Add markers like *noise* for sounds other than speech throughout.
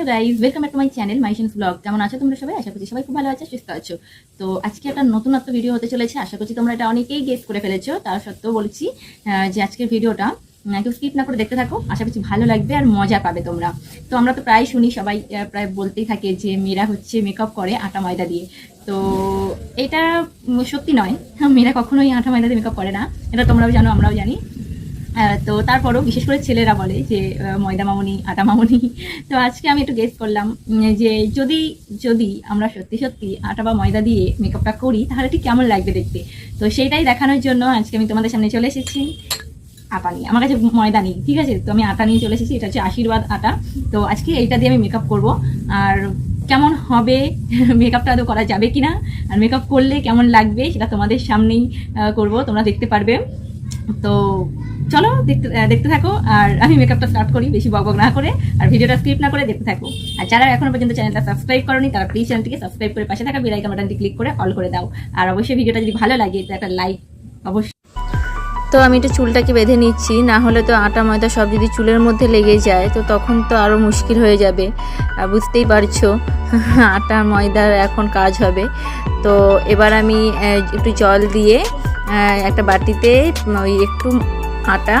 Hello guys welcome back to my channel মাইশনস blog কেমন আছো তোমরা সবাই? আশা করছি সবাই খুব ভালো আছো, সুস্থ আছো। তো আজকে একটা নতুনত্ব ভিডিও হতে চলেছে। আশা করছি তোমরা এটা অনেকেই গেস করে ফেলেছো তার সত্ত্বেও বলছি যে আজকের ভিডিওটা একটু স্কিপ না করে দেখতে থাকো। আশা করছি ভালো লাগবে আর মজা পাবে তোমরা। তো আমরা তো প্রায় শুনি সবাই প্রায় বলতেই থাকে যে মেয়েরা হচ্ছে মেকআপ করে আটা ময়দা দিয়ে। তো এটা সত্যি নয়, মেয়েরা কখনোই আটা ময়দা দিয়ে মেকআপ করে না। এটা তোমরাও জানো, আমরাও জানি। তো তারপরও বিশেষ করে ছেলেরা বলে যে ময়দা মামনি আটা মামনি। তো আজকে আমি একটু গেস করলাম যে যদি যদি আমরা সত্যি সত্যি আটা বা ময়দা দিয়ে মেকআপটা করি, তাহলে ঠিক কেমন লাগবে দেখতে? তো সেইটাই দেখানোর জন্য আজকে আমি তোমাদের সামনে চলে এসেছি আটা নিয়ে। আমার কাছে ময়দা নেই, ঠিক আছে? তো আমি আটা নিয়ে চলে এসেছি, এটা হচ্ছে আশীর্বাদ আটা। তো আজকে এইটা দিয়ে আমি মেকআপ করব। আর কেমন হবে মেকআপটা আদৌ করা যাবে কিনা? আর মেকআপ করলে কেমন লাগবে, সেটা তোমাদের সামনেই করব, তোমরা দেখতে পারবে। তো চলো, দেখতে দেখতে থাকো, আর আমি মেকআপটা স্টার্ট করি, বেশি বকবক না করে, আর ভিডিওটা স্কিপ না করে দেখতে থাকো। আর যারা এখনও পর্যন্ত চ্যানেলটা সাবস্ক্রাইব করনি, তারা প্লিজ চ্যানেলটিকে সাবস্ক্রাইব করে পাশে থাকা বেল আইকন বাটনটি ক্লিক করে অল করে দাও। আর অবশ্যই ভিডিওটা যদি ভালো লাগে তো একটা লাইক অবশ্যই। তো আমি একটু চুলটাকে বেঁধে নিচ্ছি, না হলে তো আটা, ময়দা সব যদি চুলের মধ্যে লেগে যায়, তো তখন তো আরও মুশকিল হয়ে যাবে। বুঝতেই পারছ, *laughs* আটা ময়দার এখন কাজ হবে। তো এবার আমি একটু জল দিয়ে একটা বাটিতে ওই একটু আটা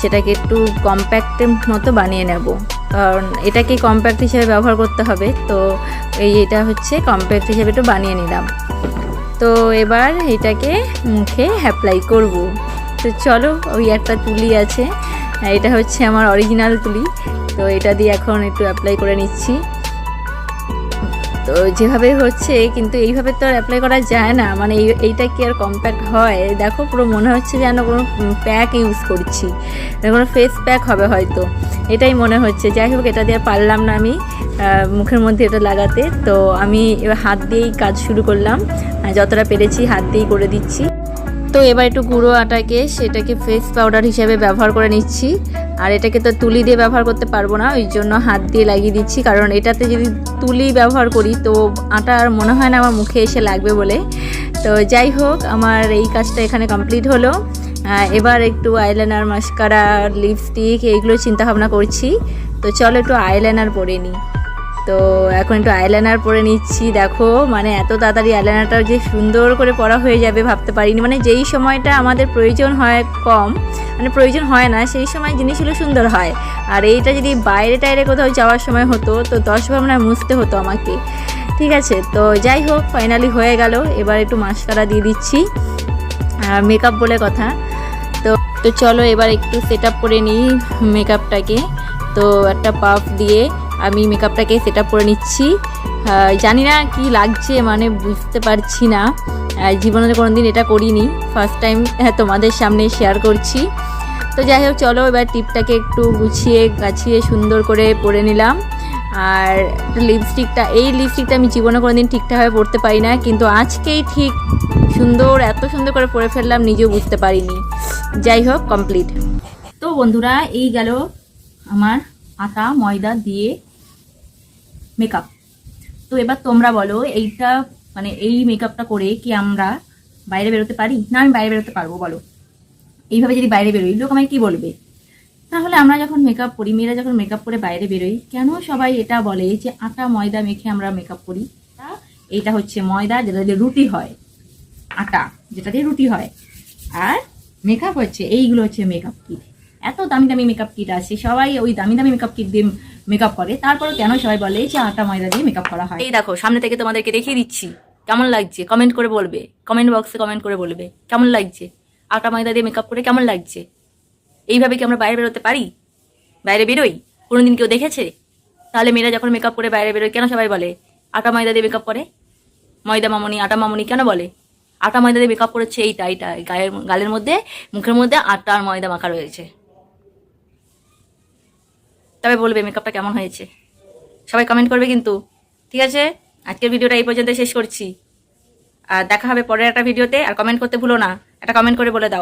সেটাকে একটু কম্প্যাক্টের মতো বানিয়ে নেব। কারণ এটাকে কম্প্যাক্ট হিসেবে ব্যবহার করতে হবে। তো এই এটা হচ্ছে কম্প্যাক্ট হিসেবে একটু বানিয়ে নিলাম। তো এবার এটাকে মুখে অ্যাপ্লাই করব। তো চলো, ওই একটা তুলি আছে। এটা হচ্ছে আমার অরিজিনাল তুলি। তো এটা দিয়ে এখন একটু অ্যাপ্লাই করে নিচ্ছি। তো যেভাবে হচ্ছে, কিন্তু এইভাবে তো আর অ্যাপ্লাই করা যায় না। মানে এই, এইটা কি আর কম্প্যাক্ট হয়? দেখো, পুরো মনে হচ্ছে যেন কোনো প্যাক ইউজ করছি। মানে কোনো ফেস প্যাক হবে হয়তো। এটাই মনে হচ্ছে। যাই হোক, এটা দিয়ে পারলাম না আমি মুখের মধ্যে এটা লাগাতে। তো আমি এবার হাত দিয়েই কাজ শুরু করলাম। যতটা পেরেছি হাত দিয়েই করে দিচ্ছি। তো এবার একটু গুঁড়ো আটাকে, সেটাকে ফেস পাউডার হিসেবে ব্যবহার করে নিচ্ছি। আর এটাকে তো তুলি দিয়ে ব্যবহার করতে পারব না, ওই জন্য হাত দিয়ে লাগিয়ে দিচ্ছি। কারণ এটাতে যদি তুলি ব্যবহার করি, তো আটা আর মনে হয় না আমার মুখে এসে লাগবে বলে। তো যাই হোক, আমার এই কাজটা এখানে কমপ্লিট হলো। এবার একটু আইলাইনার মাস্কারা লিপস্টিক এইগুলো চিন্তা ভাবনা করছি। তো চলো একটু আইলাইনার পরে নিই। তো এখন একটু আইলাইনার পরে নিচ্ছি। দেখো মানে এত তাড়াতাড়ি আইলাইনারটা যে সুন্দর করে পরা হয়ে যাবে ভাবতে পারিনি। মানে যেই সময়টা আমাদের প্রয়োজন হয় কম মানে প্রয়োজন হয় না, সেই সময় জিনিসগুলো সুন্দর হয়। আর এইটা যদি বাইরে টাইরে কোথাও যাওয়ার সময় হতো, তো দশ ভাবনা মুছতে হতো আমাকে। ঠিক আছে, তো যাই হোক ফাইনালি হয়ে গেল। এবার একটু মাস্কারা দিয়ে দিচ্ছি। মেকআপ বলে কথা। তো তো চলো এবার একটু সেট আপ করে নিই মেকআপটাকে তো একটা পাফ দিয়ে আমি মেকআপটাকে সেট আপ করে নিচ্ছি। জানি না কি লাগছে মানে বুঝতে পারছি না। জীবনে কোনো দিন এটা করিনি। ফার্স্ট টাইম তোমাদের সামনে শেয়ার করছি। তো যাই হোক, চলো এবার টিপটাকে একটু গুছিয়ে গাছিয়ে সুন্দর করে পরে নিলাম। আর লিপস্টিকটা এই লিপস্টিকটা আমি জীবনে কোনো দিন ঠিকঠাকভাবে পরতে পারি না, কিন্তু আজকেই ঠিক সুন্দর, এত সুন্দর করে পরে ফেললাম, নিজেও বুঝতে পারিনি। যাই হোক কমপ্লিট তো বন্ধুরা, এই গেল আমার আটা ময়দা দিয়ে মেকআপ তো এবার তোমরা বলো, এইটা মানে এই মেকআপটা করে কি আমরা বাইরে বেরোতে পারি? না, আমি বাইরে বেরোতে পারব, বলো। এইভাবে যদি বাইরে বেরোই, লোক আমায় কি বলবে? তাহলে আমরা যখন মেকআপ করি, মেয়েরা যখন মেকআপ করে বাইরে বেরোই কেন সবাই এটা বলে যে আটা ময়দা মেখে আমরা মেকআপ করি? এইটা হচ্ছে ময়দা, যেটা দিয়ে রুটি হয়। আটা, যেটা দিয়ে রুটি হয়। আর মেকআপ হচ্ছে, এইগুলো হচ্ছে মেকআপ কিট এত দামি দামি মেকআপ কিট আছে, সবাই ওই দামি দামি মেকআপ কিট দিয়ে মেকআপ করে। তারপরে কেন সবাই বলে যে আটা ময়দা দিয়ে মেকআপ করা হয়? এই দেখো, সামনে থেকে তোমাদেরকে দেখিয়ে দিচ্ছি। কেমন লাগছে? কমেন্ট করে বলবে। কমেন্ট বক্সে কমেন্ট করে বলবে। কেমন লাগছে? আটা ময়দা দিয়ে মেকআপ করে কেমন লাগছে? এইভাবে কি আমরা বাইরে বেরোতে পারি? বাইরে বেরোই? কোনোদিন কেউ দেখেছে? তাহলে মেয়েরা যখন মেকআপ করে বাইরে বেরোয়, কেন সবাই বলে, আটা ময়দা দিয়ে মেকআপ করে? ময়দা মামনি, আটা মামনি কেন বলে? আটা ময়দা দিয়ে মেকআপ করেছে এইটা এইটা গায়ের, গালের মধ্যে, মুখের মধ্যে আটা আর ময়দা মাখা রয়েছে। তবে বলবে মেকআপটা কেমন হয়েছে? সবাই কমেন্ট করবে কিন্তু। ঠিক আছে? আজকের ভিডিওটা এই পর্যন্ত শেষ করছি। আর দেখা হবে পরের একটা ভিডিওতে। আর কমেন্ট করতে ভুলো না। একটা কমেন্ট করে বলে দাও।